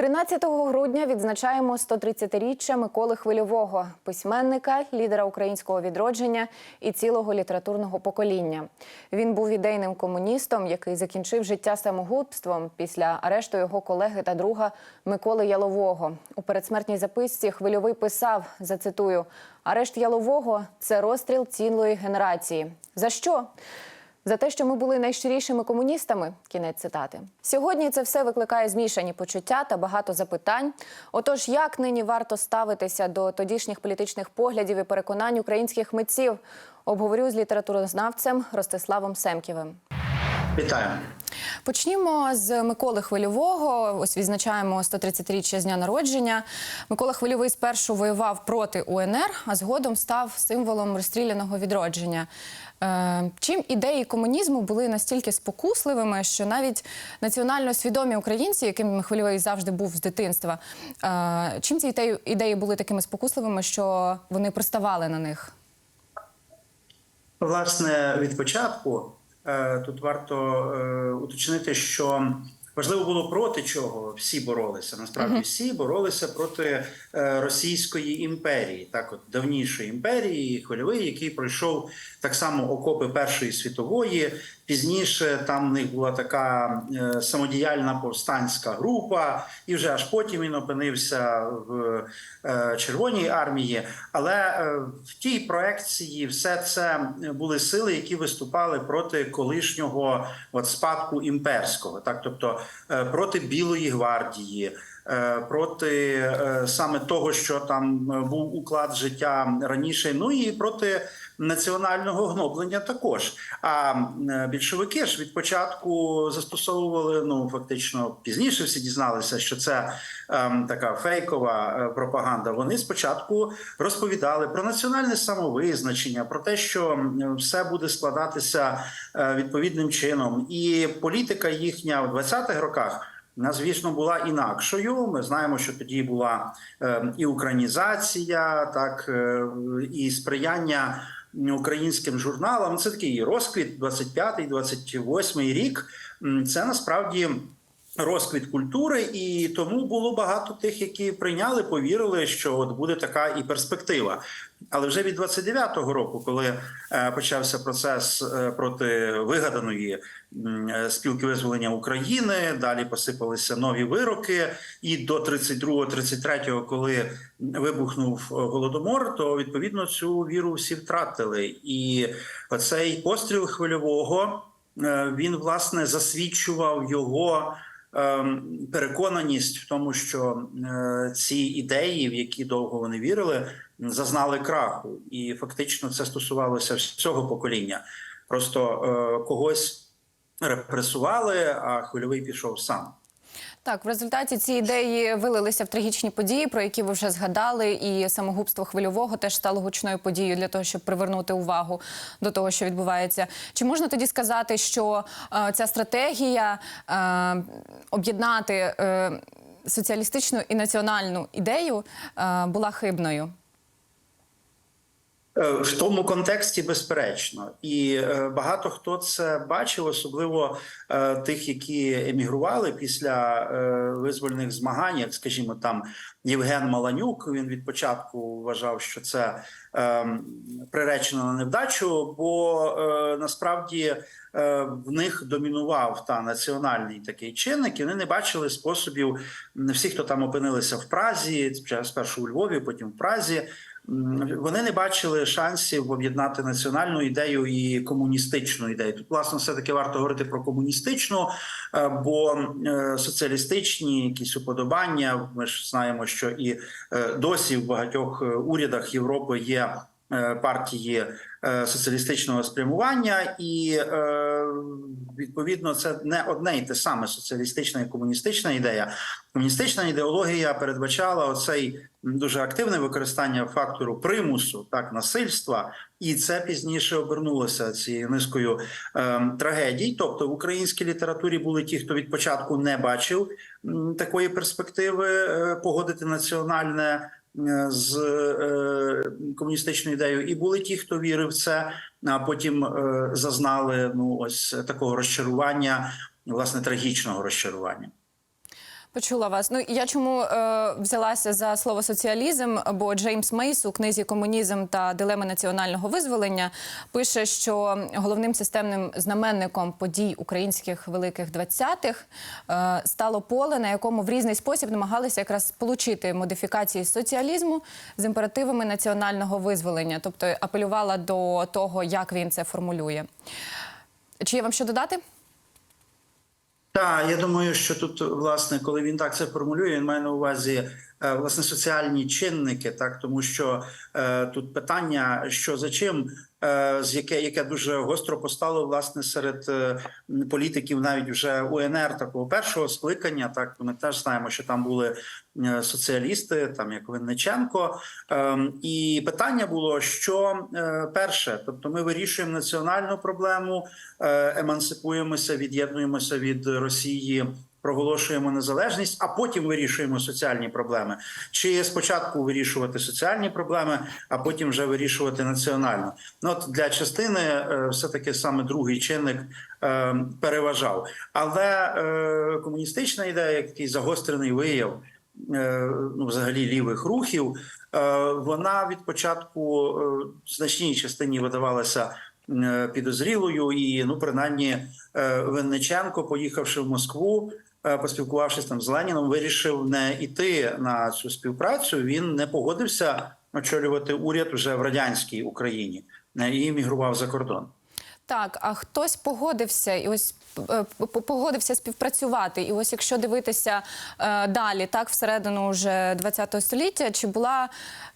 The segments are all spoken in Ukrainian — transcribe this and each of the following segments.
13 грудня відзначаємо 130-річчя Миколи Хвильового, письменника, лідера українського відродження і цілого літературного покоління. Він був ідейним комуністом, який закінчив життя самогубством після арешту його колеги та друга Миколи Ялового. У передсмертній записці Хвильовий писав: зацитую: арешт Ялового це розстріл цілої генерації. За що? За те, що ми були найщирішими комуністами, кінець цитати. Сьогодні це все викликає змішані почуття та багато запитань. Отож, як нині варто ставитися до тодішніх політичних поглядів і переконань українських митців? Обговорю з літературознавцем Ростиславом Семківим. Вітаю. Почнімо з Миколи Хвильового. Ось відзначаємо 130-річчя з дня народження. Микола Хвильовий спершу воював проти УНР, а згодом став символом розстріляного відродження. Е, чим ідеї комунізму були настільки спокусливими, що навіть національно свідомі українці, яким Хвильовий завжди був з дитинства, е, чим ці ідеї, були такими спокусливими, що вони приставали на них? Власне, від початку е, тут варто уточнити, що важливо було проти чого всі боролися. Насправді всі боролися проти Російської імперії, так от давнішої імперії, хвильовий, який пройшов так само окопи Першої світової. Пізніше там в них була така е, самодіяльна повстанська група, і вже аж потім він опинився в е, Червоній армії. Але е, в тій проекції все це були сили, які виступали проти колишнього от, спадку імперського, так тобто проти Білої гвардії. Проти саме того, що там був уклад життя раніше, ну і проти національного гноблення також. А е, більшовики ж від початку застосовували ну фактично пізніше. Всі дізналися, що це ем, така фейкова е, пропаганда. Вони спочатку розповідали про національне самовизначення, про те, що все буде складатися е, відповідним чином, і політика їхня в 20-х роках. Вона, звісно, була інакшою. Ми знаємо, що тоді була е, і українізація, так і сприяння українським журналам. Це такий розквіт 25-й, 28-й рік. Це насправді. Розквіт культури, і тому було багато тих, які прийняли, повірили, що от буде така і перспектива. Але вже від 29-го року, коли е, почався процес е, проти вигаданої спілки визволення України, далі посипалися нові вироки. І до 32-33, коли вибухнув е, голодомор, то відповідно цю віру всі втратили. І оцей постріл хвильового він власне засвідчував його. Ем, Переконаність в тому, що е, ці ідеї, в які довго вони вірили, зазнали краху, і фактично це стосувалося всього покоління. Просто е, когось репресували, а хвильовий пішов сам. Так, в результаті ці ідеї вилилися в трагічні події, про які ви вже згадали, і самогубство хвильового теж стало гучною подією для того, щоб привернути увагу до того, що відбувається. Чи можна тоді сказати, що е, ця стратегія е, об'єднати е, соціалістичну і національну ідею е, була хибною? Е, В тому контексті, безперечно, і е, багато хто це бачив, особливо е, тих, які емігрували після визвольних змагань, як скажімо, там Євген Маланюк. Він від початку вважав, що це приречено на невдачу, бо насправді в них домінував та національний такий чинник, і вони не бачили способів. Всі, хто там опинилися в Празі, спершу у Львові, потім в Празі. Вони не бачили шансів об'єднати національну ідею і комуністичну ідею. Тут, власне, все таки варто говорити про комуністичну, е, бо е, соціалістичні якісь уподобання. Ми ж знаємо, що і е, досі в багатьох урядах Європи є партії соціалістичного спрямування, і е, відповідно це не одне і те саме соціалістична і комуністична ідея. Комуністична ідеологія передбачала оцей дуже активне використання фактору примусу, так насильства, і це пізніше обернулося цією низкою ем, трагедій. Тобто в українській літературі були ті, хто від початку не бачив такої перспективи е, погодити національне е, з е, комуністичною ідеєю, і були ті, хто вірив в це, а потім е, зазнали ну ось такого розчарування, власне, трагічного розчарування. Почула вас. Ну я чому е, взялася за слово соціалізм? Бо Джеймс Мейс у книзі Комунізм та дилеми національного визволення пише, що головним системним знаменником подій українських великих двадцятих е, стало поле, на якому в різний спосіб намагалися якраз сполучити модифікації соціалізму з імперативами національного визволення, тобто апелювала до того, як він це формулює. Чи є вам що додати? Так, я думаю, що тут, власне, коли він так це формулює, він має на увазі власне соціальні чинники, так тому що е, тут питання, що за чим, е, з яке яке дуже гостро постало власне серед е, політиків, навіть вже УНР такого першого скликання. Так ми теж знаємо, що там були е, соціалісти, там як Винниченко. Е, і питання було, що е, перше, тобто ми вирішуємо національну проблему, е, емансипуємося, від'єднуємося від Росії. Проголошуємо незалежність, а потім вирішуємо соціальні проблеми. Чи спочатку вирішувати соціальні проблеми, а потім вже вирішувати національно. Ну от для частини е, все таки саме другий чинник е, переважав. Але е, комуністична ідея, як такий загострений вияв ну, взагалі лівих рухів, вона від початку в значній частині видавалася підозрілою, і ну принаймні Винниченко, поїхавши в Москву. Е, Поспілкувавшись там з Леніном, вирішив не йти на цю співпрацю. Він не погодився очолювати уряд вже в радянській Україні е, і емігрував за кордон. Так, а хтось погодився і ось е, погодився співпрацювати. І ось якщо дивитися е, далі, так всередину вже ХХ століття, чи була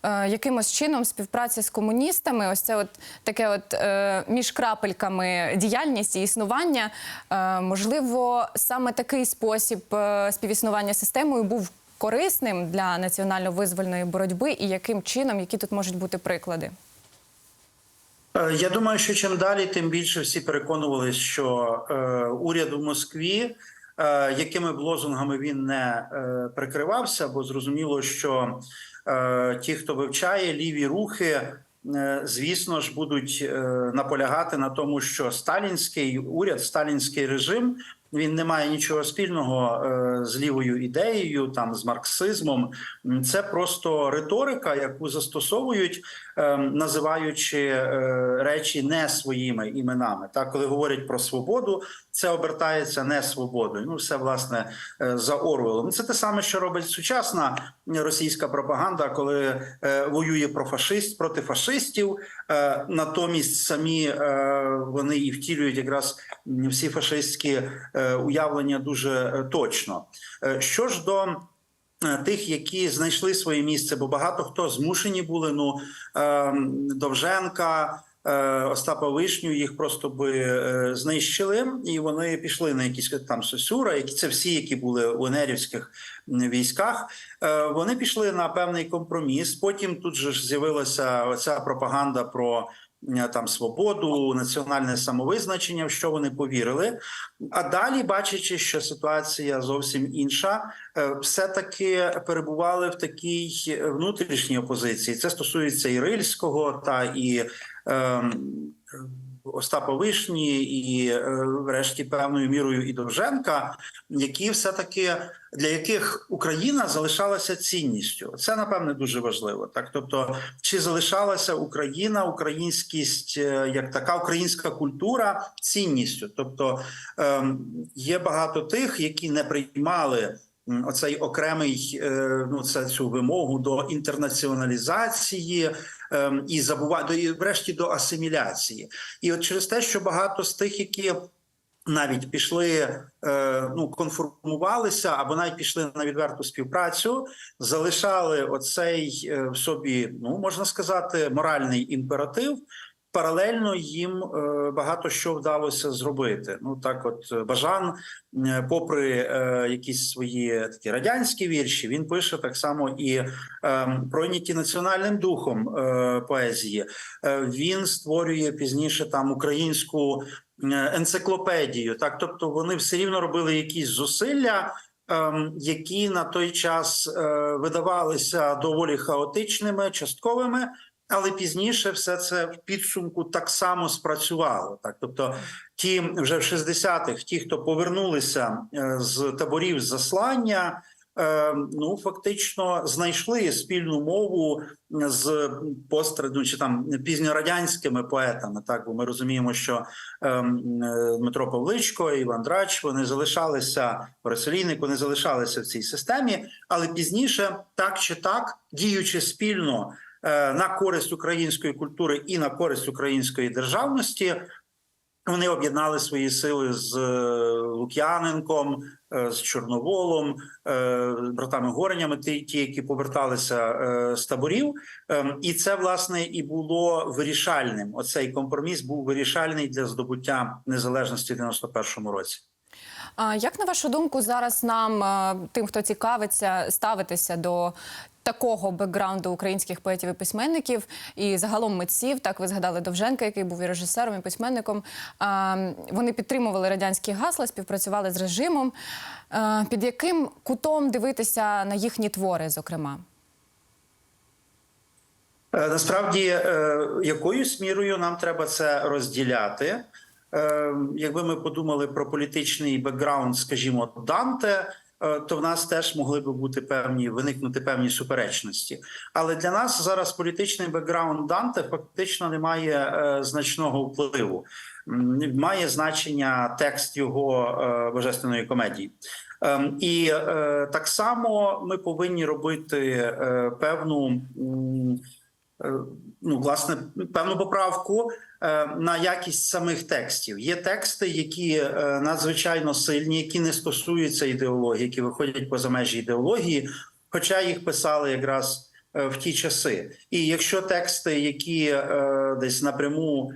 е, якимось чином співпраця з комуністами? Ось це от таке, от е, між крапельками діяльність і існування. Е, можливо, саме такий спосіб е, співіснування системою був корисним для національно-визвольної боротьби, і яким чином, які тут можуть бути приклади? Е, Я думаю, що чим далі, тим більше всі переконувалися, що е, уряд у Москві, е, якими б лозунгами він не е, прикривався, бо зрозуміло, що е, ті, хто вивчає ліві рухи, е, звісно ж, будуть е, наполягати на тому, що сталінський уряд, сталінський режим. Він не має нічого спільного е, з лівою ідеєю, там з марксизмом. Це просто риторика, яку застосовують, е, називаючи е, речі не своїми іменами. Так, коли говорять про свободу, це обертається не свободою. Ну, все власне за Орвелом. Це те саме, що робить сучасна російська пропаганда, коли воює про фашист проти фашистів. Натомість самі вони і втілюють якраз всі фашистські уявлення дуже е, точно. Е, Що ж до е, тих, які знайшли своє місце, бо багато хто змушені були. Ну е, Довженка. е, Остапа Вишню їх просто би е, знищили, і вони пішли на якісь там Сосюра, які це всі, які були у енерівських військах. Е, Вони пішли на певний компроміс. Потім тут же з'явилася оця пропаганда про е, там свободу, національне самовизначення, в що вони повірили. А далі, бачачи, що ситуація зовсім інша, е, все-таки перебували в такій внутрішній опозиції. Це стосується і Рильського та і. ем, Остапа Вишні і, е, врешті, певною мірою і Довженка, які все таки для яких Україна залишалася цінністю. Це напевне дуже важливо. Так, тобто, чи залишалася Україна, українськість е, як така українська культура цінністю? Тобто ем, є багато тих, які не приймали. Оцей окремий е, ну це цю вимогу до інтернаціоналізації ем, і забува і врешті до асиміляції. І от через те, що багато з тих, які навіть пішли, е, ну конформувалися або навіть пішли на відверту співпрацю, залишали оцей е, в собі, ну можна сказати, моральний імператив. Паралельно їм е, багато що вдалося зробити. Ну так, от е, Бажан, е, попри якісь свої такі радянські вірші, він пише так само і е, пройняті національним духом поезії. Він створює пізніше там українську енциклопедію. Так, тобто вони все рівно робили якісь зусилля. ем, Які на той час видавалися доволі хаотичними, частковими, але пізніше все це в підсумку так само спрацювало. Так, тобто, ті вже в 60-х, ті, хто повернулися е, з таборів заслання. е, Ну, фактично знайшли спільну мову з пострадну чи там пізньорадянськими поетами. Так, бо ми розуміємо, що е, Дмитро Павличко, Іван Драч вони залишалися Борисолійник, вони залишалися в цій системі, але пізніше, так чи так, діючи спільно на користь української культури і на користь української державності. Вони об'єднали свої сили з е, Лук'яненком, е, з Чорноволом, е, братами Горенями, ті, які поверталися е, з таборів. Ем, І це власне і було вирішальним. Оцей компроміс був вирішальний для здобуття незалежності в 91-му році. А як на вашу думку, зараз нам, е, тим, хто цікавиться, ставитися до такого бекграунду українських поетів і письменників, і загалом митців, так ви згадали Довженка, який був і режисером, і письменником. Вони підтримували радянські гасла, співпрацювали з режимом. Під яким кутом дивитися на їхні твори, зокрема? Е, Насправді, е, якоюсь мірою нам треба це розділяти. Е, Якби ми подумали про політичний бекграунд, скажімо, Данте, то в нас теж могли би бути певні виникнути певні суперечності. Але для нас зараз політичний бекграунд Данте фактично не має е, значного впливу. Має значення текст його е, божественної комедії. Ем, І е, так само ми повинні робити е, певну. Е, ну, власне, певну поправку е, на якість самих текстів. Є тексти, які е, надзвичайно сильні, які не стосуються ідеології, які виходять поза межі ідеології, хоча їх писали якраз в ті часи. І якщо тексти, які десь напряму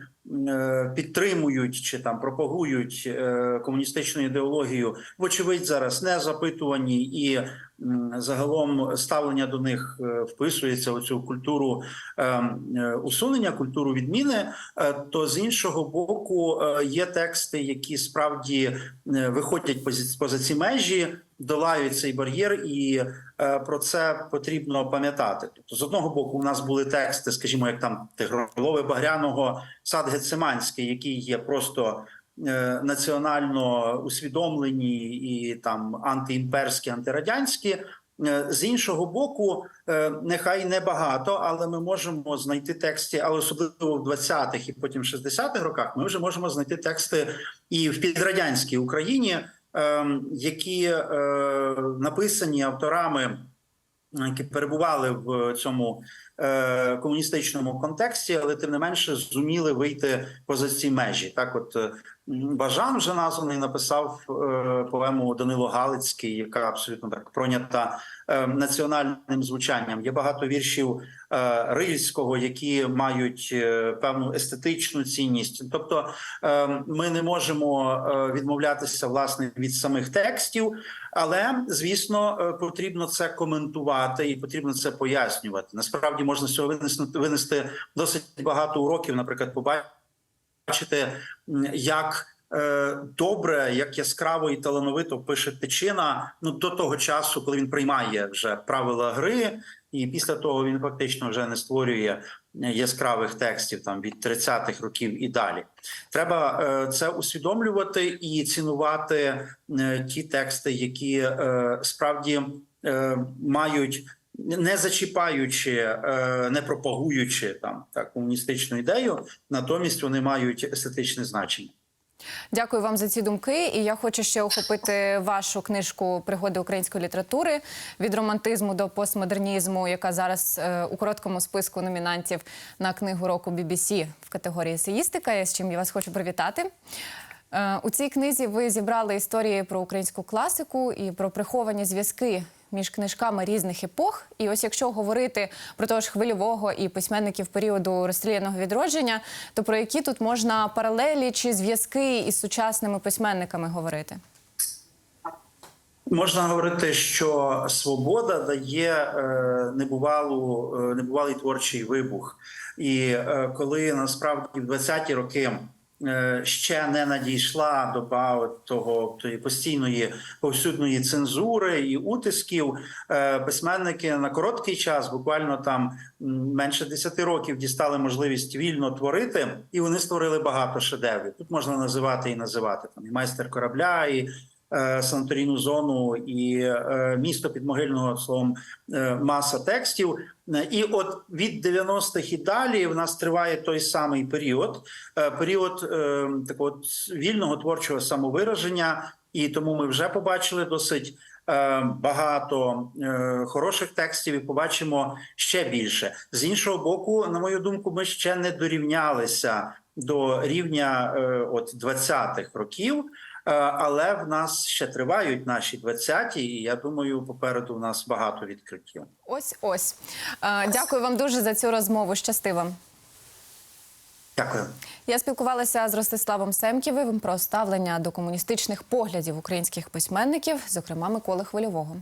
підтримують чи там пропагують е, комуністичну ідеологію, вочевидь зараз не запитувані і загалом ставлення до них е, вписується у цю культуру е, е, усунення, культуру відміни. е, То з іншого боку е, є тексти, які справді е, виходять поза ці межі, долають цей бар'єр, і е, про це потрібно пам'ятати. Тобто, з одного боку, у нас були тексти, скажімо, як там Тигролове Багряного, сад Гециманський, які є просто е, національно усвідомлені і там антиімперські, антирадянські. Е, З іншого боку, е, нехай не багато, але ми можемо знайти тексти, але особливо в 20-х і потім 60-х роках, ми вже можемо знайти тексти і в підрадянській Україні, які е, написані авторами, які перебували в цьому е, комуністичному контексті, але тим не менше зуміли вийти поза ці межі. Так, от е, Бажан вже названий написав е, поему Данило Галицький, яка абсолютно так пройнята е, національним звучанням. Є багато віршів е, Рильського, які мають певну естетичну цінність. Тобто, ми не можемо відмовлятися власне від самих текстів, але звісно, потрібно це коментувати і потрібно це пояснювати. Насправді можна з цього винести досить багато уроків, наприклад, побачити, м, як. е, Добре, як яскраво і талановито пише Тичина. Ну до того часу, коли він приймає вже правила гри, і після того він фактично вже не створює яскравих текстів там від 30-х років і далі. Треба е, це усвідомлювати і цінувати е, ті тексти, які справді мають. Не зачіпаючи, е, не пропагуючи там так комуністичну ідею, натомість вони мають естетичне значення. Дякую вам за ці думки. І я хочу ще охопити вашу книжку Пригоди української літератури від романтизму до постмодернізму, яка зараз е, у короткому списку номінантів на книгу року BBC в категорії есеїстика. З чим я вас хочу привітати. Е, У цій книзі ви зібрали історії про українську класику і про приховані зв'язки між книжками різних епох. І ось якщо говорити про того ж хвильового і письменників періоду розстріляного відродження, то про які тут можна паралелі чи зв'язки із сучасними письменниками говорити? Можна говорити, що свобода дає е, небувалу, е, небувалий творчий вибух. І е, коли насправді в 20-ті роки ще не надійшла доба того тої постійної повсюдної цензури і утисків. Е, Письменники на короткий час, буквально там менше 10 років, дістали можливість вільно творити, і вони створили багато шедеврів. Тут можна називати і називати там і майстер корабля, і е, санаторійну зону, і е, місто підмогильного словом е, маса текстів. Е, І от від 90-х і далі в нас триває той самий період, е, період е, такого вільного творчого самовираження, і тому ми вже побачили досить. е, Багато е, хороших текстів і побачимо ще більше з іншого боку. На мою думку, ми ще не дорівнялися до рівня е, от 20-х років, е, але в нас ще тривають наші 20-ті, і я думаю, попереду в нас багато відкриттів. Ось ось. Е, Дякую вам дуже за цю розмову. Щасти вам. Дякую. Я спілкувалася з Ростиславом Семківим про ставлення до комуністичних поглядів українських письменників, зокрема Миколи Хвильового.